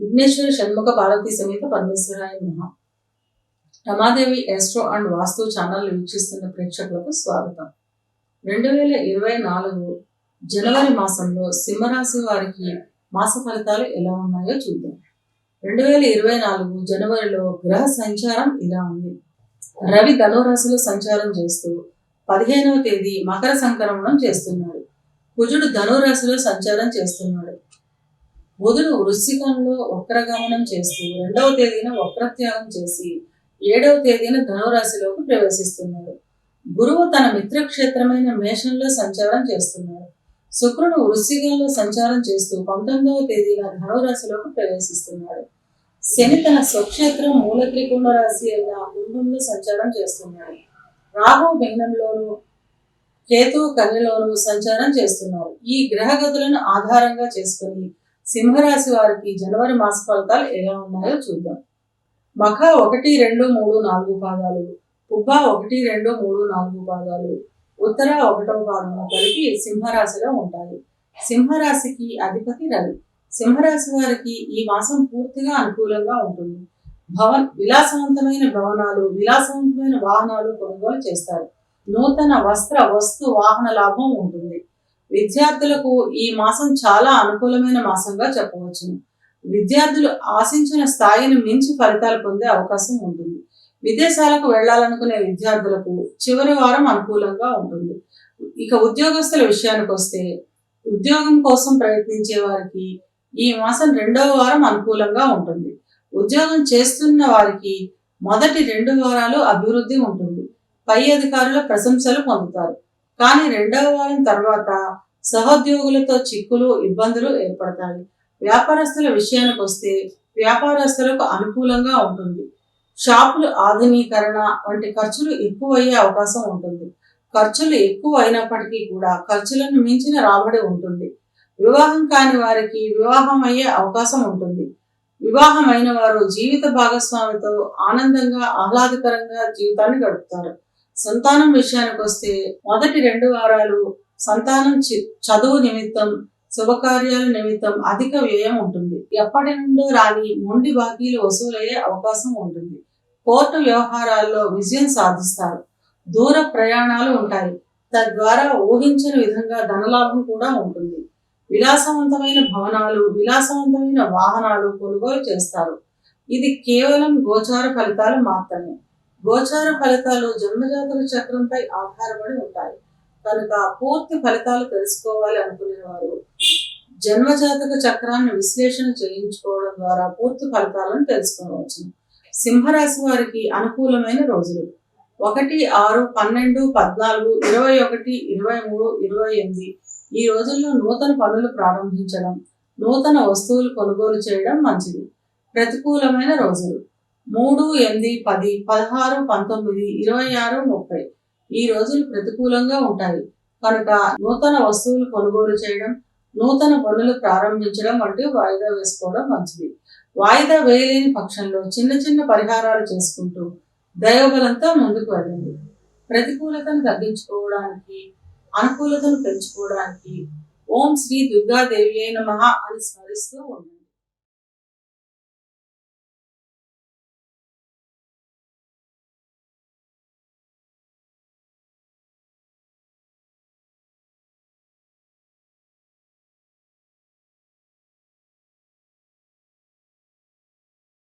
విఘ్నేశ్వర షణ్ముఖ పార్వతి సమేత పరమేశ్వరాయ నమ. Ramadevi astro and vastu channel వీక్షిస్తున్న ప్రేక్షకులకు స్వాగతం. రెండు వేల ఇరవై నాలుగు జనవరి మాసంలో సింహరాశి వారికి మాస ఫలితాలు ఎలా ఉన్నాయో చూద్దాం. రెండు వేల ఇరవై నాలుగు జనవరిలో గ్రహ సంచారం ఇలా ఉంది. రవి ధనురాశిలో సంచారం చేస్తూ పదిహేనవ తేదీ మకర సంక్రమణం చేస్తున్నాడు. కుజుడు ధనురాశిలో సంచారం చేస్తున్నాడు. బుధుడు వృశ్చికంలో వక్రగమనం చేస్తూ రెండవ తేదీన వక్రత్యాగం చేసి ఏడవ తేదీన ధనురాశిలోకి ప్రవేశిస్తున్నాడు. గురువు తన మిత్రక్షేత్రమైన మేషంలో సంచారం చేస్తున్నాడు. శుక్రుడు వృశ్చికంలో సంచారం చేస్తూ పంతొమ్మిదవ తేదీన ధనురాశిలోకి ప్రవేశిస్తున్నాడు. శని తన స్వక్షేత్రం మూల త్రికోణ రాశి అయిన కుంభంలో సంచారం చేస్తున్నాడు. రాహు మీనంలోను కేతు కన్యలోను సంచారం చేస్తున్నారు ఈ గ్రహగతులను ఆధారంగా చేసుకుని సింహరాశి వారికి జనవరి మాస ఫలితాలు ఎలా ఉన్నాయో చూద్దాం. మఖ ఒకటి రెండు మూడు నాలుగు పాదాలు. పుబ్బ ఒకటి రెండు మూడు నాలుగు పాదాలు. ఉత్తర ఒకటవ పాదము కలిపి సింహరాశిలో ఉంటాయి. సింహరాశికి అధిపతి రవి. సింహరాశి వారికి ఈ మాసం పూర్తిగా అనుకూలంగా ఉంటుంది. భవన్ విలాసవంతమైన భవనాలు విలాసవంతమైన వాహనాలు కొనుగోలు చేస్తారు. నూతన వస్త్ర వస్తు వాహన లాభం ఉంటుంది. విద్యార్థులకు ఈ మాసం చాలా అనుకూలమైన మాసంగా చెప్పవచ్చును విద్యార్థులు ఆశించిన స్థాయిని మించి ఫలితాలు పొందే అవకాశం ఉంటుంది. విదేశాలకు వెళ్ళాలనుకునే విద్యార్థులకు చివరి వారం అనుకూలంగా ఉంటుంది. ఇక ఉద్యోగస్తుల విషయానికి వస్తే ఉద్యోగం కోసం ప్రయత్నించే వారికి ఈ మాసం రెండవ వారం అనుకూలంగా ఉంటుంది. ఉద్యోగం చేస్తున్న వారికి మొదటి రెండు వారాలు అభివృద్ధి ఉంటుంది. పై అధికారుల ప్రశంసలు పొందుతారు. కానీ రెండవ వారం తర్వాత సహోద్యోగులతో చిక్కులు ఇబ్బందులు ఏర్పడతాయి. వ్యాపారస్తుల విషయానికి వస్తే వ్యాపారస్తులకు అనుకూలంగా ఉంటుంది. షాపులు ఆధునీకరణ వంటి ఖర్చులు ఎక్కువయ్యే అవకాశం ఉంటుంది. ఖర్చులు ఎక్కువ అయినప్పటికీ కూడా ఖర్చులను మించిన రాబడి ఉంటుంది. వివాహం కాని వారికి వివాహం అయ్యే అవకాశం ఉంటుంది. వివాహమైన వారు జీవిత భాగస్వామితో ఆనందంగా ఆహ్లాదకరంగా జీవితాన్ని గడుపుతారు. సంతానం విషయానికి వస్తే మొదటి రెండు వారాలు సంతానం చదువు నిమిత్తం శుభకార్యాల నిమిత్తం అధిక వ్యయం ఉంటుంది. ఎప్పటి నుండో రాని మొండి బాకీలు వసూలయ్యే అవకాశం ఉంటుంది. కోర్టు వ్యవహారాల్లో విజయం సాధిస్తారు. దూర ప్రయాణాలు ఉంటాయి. తద్వారా ఊహించని విధంగా ధనలాభం కూడా ఉంటుంది. విలాసవంతమైన భవనాలు విలాసవంతమైన వాహనాలు కొనుగోలు చేస్తారు. ఇది కేవలం గోచార ఫలితాలు మాత్రమే. గోచార ఫలితాలు జన్మజాతక చక్రంపై ఆధారపడి ఉంటాయి. కనుక పూర్తి ఫలితాలు తెలుసుకోవాలి అనుకునేవారు. జన్మజాతక చక్రాన్ని విశ్లేషణ చేయించుకోవడం ద్వారా పూర్తి ఫలితాలను తెలుసుకోవచ్చు. సింహరాశి వారికి అనుకూలమైన రోజులు. ఒకటి ఆరు పన్నెండు పద్నాలుగు ఇరవై ఒకటి ఇరవై మూడు ఇరవై ఎనిమిది. ఈ రోజుల్లో నూతన పనులు ప్రారంభించడం నూతన వస్తువులు కొనుగోలు చేయడం మంచిది. ప్రతికూలమైన రోజులు. మూడు ఎనిమిది పది పదహారు పంతొమ్మిది ఇరవై ఆరు ముప్పై. ఈ రోజులు ప్రతికూలంగా ఉంటాయి. కనుక నూతన వస్తువులు కొనుగోలు చేయడం నూతన పనులు ప్రారంభించడం వంటివి వాయిదా వేసుకోవడం మంచిది. వాయిదా వేయలేని పక్షంలో చిన్న చిన్న పరిహారాలు చేసుకుంటూ దైవబలంతో ముందుకు వెళ్ళండి. ప్రతికూలతను తగ్గించుకోవడానికి అనుకూలతను పెంచుకోవడానికి ఓం శ్రీ దుర్గాదేవి అయిన మహా అని స్మరిస్తూ ఉండండి.